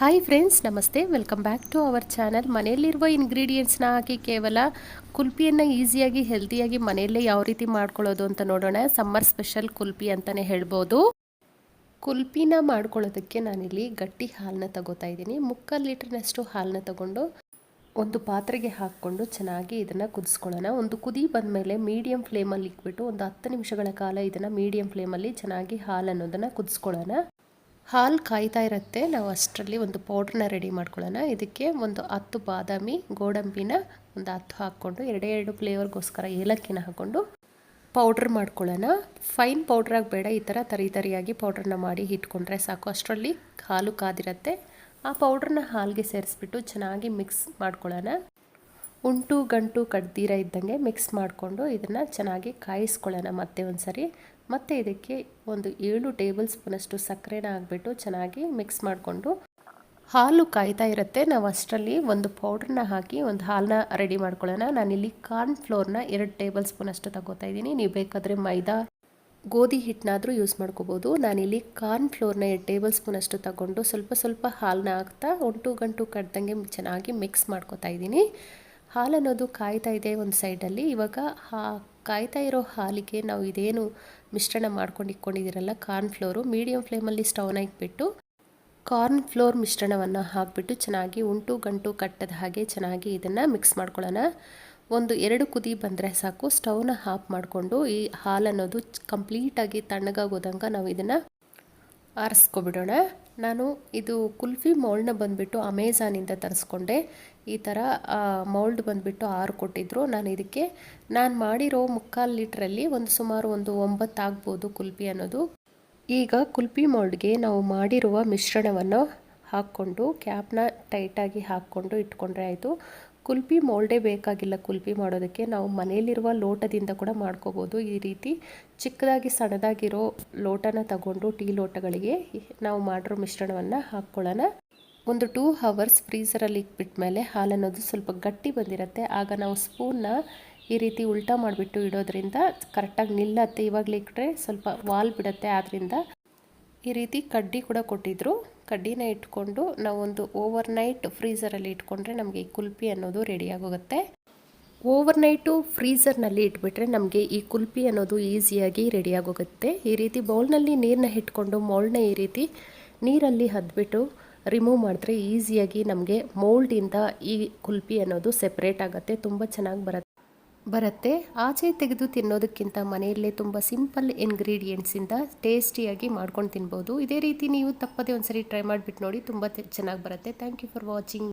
Hi friends ನಮಸ್ತೆ. Welcome back to our channel ಮನೆಯಲ್ಲಿರುವ ಇಂಗ್ರೀಡಿಯೆಂಟ್ಸ್ನ ಹಾಕಿ ಕೇವಲ ಕುಲ್ಪಿಯನ್ನು ಈಸಿಯಾಗಿ ಹೆಲ್ದಿಯಾಗಿ ಮನೆಯಲ್ಲೇ ಯಾವ ರೀತಿ ಮಾಡ್ಕೊಳ್ಳೋದು ಅಂತ ನೋಡೋಣ. ಸಮ್ಮರ್ ಸ್ಪೆಷಲ್ ಕುಲ್ಪಿ ಅಂತಲೇ ಹೇಳ್ಬೋದು. ಕುಲ್ಪಿನ ಮಾಡ್ಕೊಳ್ಳೋದಕ್ಕೆ ನಾನಿಲ್ಲಿ ಗಟ್ಟಿ ಹಾಲನ್ನ ತಗೋತಾ ಇದ್ದೀನಿ. ಮುಕ್ಕಾಲು ಲೀಟ್ರ್ನಷ್ಟು ಹಾಲನ್ನ ತಗೊಂಡು ಒಂದು ಪಾತ್ರೆಗೆ ಹಾಕ್ಕೊಂಡು ಚೆನ್ನಾಗಿ ಇದನ್ನು ಕುದಿಸ್ಕೊಳ್ಳೋಣ. ಒಂದು ಕುದಿ ಬಂದಮೇಲೆ ಮೀಡಿಯಂ ಫ್ಲೇಮಲ್ಲಿ ಇಟ್ಬಿಟ್ಟು ಒಂದು ಹತ್ತು ನಿಮಿಷಗಳ ಕಾಲ ಇದನ್ನು ಮೀಡಿಯಂ ಫ್ಲೇಮಲ್ಲಿ ಚೆನ್ನಾಗಿ ಹಾಲು ಅನ್ನೋದನ್ನು ಕುದಿಸ್ಕೊಳ್ಳೋಣ. ಹಾಲು ಕಾಯ್ತಾ ಇರುತ್ತೆ. ನಾವು ಅಷ್ಟರಲ್ಲಿ ಒಂದು ಪೌಡ್ರನ್ನ ರೆಡಿ ಮಾಡ್ಕೊಳ್ಳೋಣ. ಇದಕ್ಕೆ ಒಂದು ಹತ್ತು ಬಾದಾಮಿ, ಗೋಡಂಬಿನ ಒಂದು ಹತ್ತು ಹಾಕ್ಕೊಂಡು, ಎರಡೇ ಎರಡು ಫ್ಲೇವರ್ಗೋಸ್ಕರ ಏಲಕ್ಕಿನ ಹಾಕ್ಕೊಂಡು ಪೌಡ್ರ್ ಮಾಡ್ಕೊಳ್ಳೋಣ. ಫೈನ್ ಪೌಡ್ರಾಗಿ ಬೇಡ ಈ ಥರ ತರಿ ತರಿಯಾಗಿ ಪೌಡ್ರನ್ನ ಮಾಡಿ ಇಟ್ಕೊಂಡ್ರೆ ಸಾಕು. ಅಷ್ಟರಲ್ಲಿ ಹಾಲು ಕಾದಿರುತ್ತೆ. ಆ ಪೌಡ್ರನ್ನ ಹಾಲಿಗೆ ಸೇರಿಸ್ಬಿಟ್ಟು ಚೆನ್ನಾಗಿ ಮಿಕ್ಸ್ ಮಾಡ್ಕೊಳ್ಳೋಣ. ಉಂಟು ಗಂಟು ಕಡ್ದೀರ ಇದ್ದಂಗೆ ಮಿಕ್ಸ್ ಮಾಡಿಕೊಂಡು ಇದನ್ನು ಚೆನ್ನಾಗಿ ಕಾಯಿಸ್ಕೊಳ್ಳೋಣ ಮತ್ತೆ ಒಂದು ಸರಿ ಮತ್ತು ಇದಕ್ಕೆ ಒಂದು ಏಳು ಟೇಬಲ್ ಸ್ಪೂನಷ್ಟು ಸಕ್ಕರೆನ ಹಾಕ್ಬಿಟ್ಟು ಚೆನ್ನಾಗಿ ಮಿಕ್ಸ್ ಮಾಡಿಕೊಂಡು ಹಾಲು ಕಾಯ್ತಾ ಇರುತ್ತೆ. ನಾವು ಅಷ್ಟರಲ್ಲಿ ಒಂದು ಪೌಡ್ರನ್ನ ಹಾಕಿ ಒಂದು ಹಾಲನ್ನ ರೆಡಿ ಮಾಡ್ಕೊಳ್ಳೋಣ. ನಾನಿಲ್ಲಿ ಕಾರ್ನ್ ಫ್ಲೋರ್ನ ಎರಡು ಟೇಬಲ್ ಸ್ಪೂನಷ್ಟು ತಗೋತಾ ಇದ್ದೀನಿ. ನೀವು ಬೇಕಾದರೆ ಮೈದಾ, ಗೋಧಿ ಹಿಟ್ಟನ್ನಾದರೂ ಯೂಸ್ ಮಾಡ್ಕೋಬೋದು. ನಾನಿಲ್ಲಿ ಕಾರ್ನ್ ಫ್ಲೋರ್ನ ಎರಡು ಟೇಬಲ್ ಸ್ಪೂನಷ್ಟು ತಗೊಂಡು ಸ್ವಲ್ಪ ಸ್ವಲ್ಪ ಹಾಲನ್ನ ಹಾಕ್ತಾ ಒಂಟು ಗಂಟು ಕಡ್ದಂಗೆ ಚೆನ್ನಾಗಿ ಮಿಕ್ಸ್ ಮಾಡ್ಕೋತಾ ಇದ್ದೀನಿ. ಹಾಲು ಅನ್ನೋದು ಕಾಯ್ತಾ ಇದೆ ಒಂದು ಸೈಡಲ್ಲಿ. ಇವಾಗ ಹಾ ಕಾಯ್ತಾ ಇರೋ ಹಾಲಿಗೆ ನಾವು ಇದೇನು ಮಿಶ್ರಣ ಮಾಡ್ಕೊಂಡು ಇಟ್ಕೊಂಡಿದ್ದೀರಲ್ಲ ಕಾರ್ನ್ ಫ್ಲೋರು ಮೀಡಿಯಮ್ ಫ್ಲೇಮಲ್ಲಿ ಸ್ಟವ್ನ ಇಟ್ಬಿಟ್ಟು ಕಾರ್ನ್ ಫ್ಲೋರ್ ಮಿಶ್ರಣವನ್ನು ಹಾಕಿಬಿಟ್ಟು ಚೆನ್ನಾಗಿ ಉಂಟು ಗಂಟು ಕಟ್ಟದ ಹಾಗೆ ಚೆನ್ನಾಗಿ ಇದನ್ನು ಮಿಕ್ಸ್ ಮಾಡ್ಕೊಳ್ಳೋಣ. ಒಂದು ಎರಡು ಕುದಿ ಬಂದರೆ ಸಾಕು ಸ್ಟವ್ನ ಹಾಫ್ ಮಾಡಿಕೊಂಡು ಈ ಹಾಲು ಅನ್ನೋದು ಕಂಪ್ಲೀಟಾಗಿ ತಣ್ಣಗಾಗೋದಂಗೆ ನಾವು ಇದನ್ನು ಆರಿಸ್ಕೊಬಿಡೋಣ. ನಾನು ಇದು ಕುಲ್ಫಿ ಮೌಲ್ಡ್ನ ಬಂದುಬಿಟ್ಟು ಅಮೆಝಾನಿಂದ ತರಿಸ್ಕೊಂಡೆ. ಈ ಥರ ಮೌಲ್ಡ್ ಬಂದುಬಿಟ್ಟು ಆರು ಕೊಟ್ಟಿದ್ರು. ನಾನು ಇದಕ್ಕೆ, ನಾನು ಮಾಡಿರೋ ಮುಕ್ಕಾಲು ಲೀಟ್ರಲ್ಲಿ ಒಂದು ಸುಮಾರು ಒಂದು ಒಂಬತ್ತು ಆಗ್ಬೋದು ಕುಲ್ಫಿ ಅನ್ನೋದು. ಈಗ ಕುಲ್ಫಿ ಮೌಲ್ಡ್ಗೆ ನಾವು ಮಾಡಿರುವ ಮಿಶ್ರಣವನ್ನು ಹಾಕ್ಕೊಂಡು, ಕ್ಯಾಪ್ನ ಟೈಟಾಗಿ ಹಾಕ್ಕೊಂಡು ಇಟ್ಕೊಂಡ್ರೆ ಆಯಿತು. ಕುಲ್ಫಿ ಮೋಲ್ಡೆ ಬೇಕಾಗಿಲ್ಲ ಕುಲ್ಪಿ ಮಾಡೋದಕ್ಕೆ. ನಾವು ಮನೆಯಲ್ಲಿರುವ ಲೋಟದಿಂದ ಕೂಡ ಮಾಡ್ಕೋಬೋದು. ಈ ರೀತಿ ಚಿಕ್ಕದಾಗಿ ಸಣ್ಣದಾಗಿರೋ ಲೋಟನ ತಗೊಂಡು ಟೀ ಲೋಟಗಳಿಗೆ ನಾವು ಮಾಡಿರೋ ಮಿಶ್ರಣವನ್ನು ಹಾಕ್ಕೊಳ್ಳೋಣ. ಒಂದು ಟೂ ಹವರ್ಸ್ ಫ್ರೀಸರಲ್ಲಿ ಇಟ್ಬಿಟ್ಟ ಮೇಲೆ ಹಾಲು ಅನ್ನೋದು ಸ್ವಲ್ಪ ಗಟ್ಟಿ ಬಂದಿರುತ್ತೆ. ಆಗ ನಾವು ಸ್ಪೂನ್ನ ಈ ರೀತಿ ಉಲ್ಟಾ ಮಾಡಿಬಿಟ್ಟು ಇಡೋದ್ರಿಂದ ಕರೆಕ್ಟಾಗಿ ನಿಲ್ಲತ್ತೆ. ಇವಾಗಲೇ ಇಟ್ಟರೆ ಸ್ವಲ್ಪ ವಾಲ್ ಬಿಡುತ್ತೆ. ಆದ್ದರಿಂದ ಈ ರೀತಿ ಕಡ್ಡಿ ಕೂಡ ಕೊಟ್ಟಿದ್ದರು ಕಡ್ಡಿನ ಇಟ್ಕೊಂಡು ನಾವೊಂದು ಓವರ್ ನೈಟ್ ಫ್ರೀಸರಲ್ಲಿ ಇಟ್ಕೊಂಡ್ರೆ ನಮಗೆ ಈ ಕುಲ್ಪಿ ಅನ್ನೋದು ರೆಡಿಯಾಗೋಗುತ್ತೆ ಓವರ್ ನೈಟು ಫ್ರೀಸರ್ನಲ್ಲಿ ಇಟ್ಬಿಟ್ರೆ ನಮಗೆ ಈ ಕುಲ್ಪಿ ಅನ್ನೋದು ಈಸಿಯಾಗಿ ರೆಡಿಯಾಗೋಗುತ್ತೆ ಈ ರೀತಿ ಬೌಲ್ನಲ್ಲಿ ನೀರನ್ನ ಇಟ್ಕೊಂಡು ಮೌಲ್ಡ್ನ ಈ ರೀತಿ ನೀರಲ್ಲಿ ಹದ್ಬಿಟ್ಟು ರಿಮೂವ್ ಮಾಡಿದ್ರೆ ಈಸಿಯಾಗಿ ನಮಗೆ ಮೋಲ್ಡಿಂದ ಈ ಕುಲ್ಪಿ ಅನ್ನೋದು ಸೆಪ್ರೇಟ್ ಆಗುತ್ತೆ. ತುಂಬ ಚೆನ್ನಾಗಿ ಬರುತ್ತೆ. ಬರುತ್ತೆ. ಆಚೆ ತೆಗೆದು ತಿನ್ನೋದಕ್ಕಿಂತ ಮನೆಯಲ್ಲೇ ತುಂಬ ಸಿಂಪಲ್ ಇಂಗ್ರೀಡಿಯೆಂಟ್ಸಿಂದ ಟೇಸ್ಟಿಯಾಗಿ ಮಾಡ್ಕೊಂಡು ತಿನ್ಬೋದು. ಇದೇ ರೀತಿ ನೀವು ತಪ್ಪದೇ ಒಂದ್ಸರಿ ಟ್ರೈ ಮಾಡಿಬಿಟ್ಟು ನೋಡಿ ತುಂಬ ಚೆನ್ನಾಗಿ ಬರುತ್ತೆ. Thank you for watching.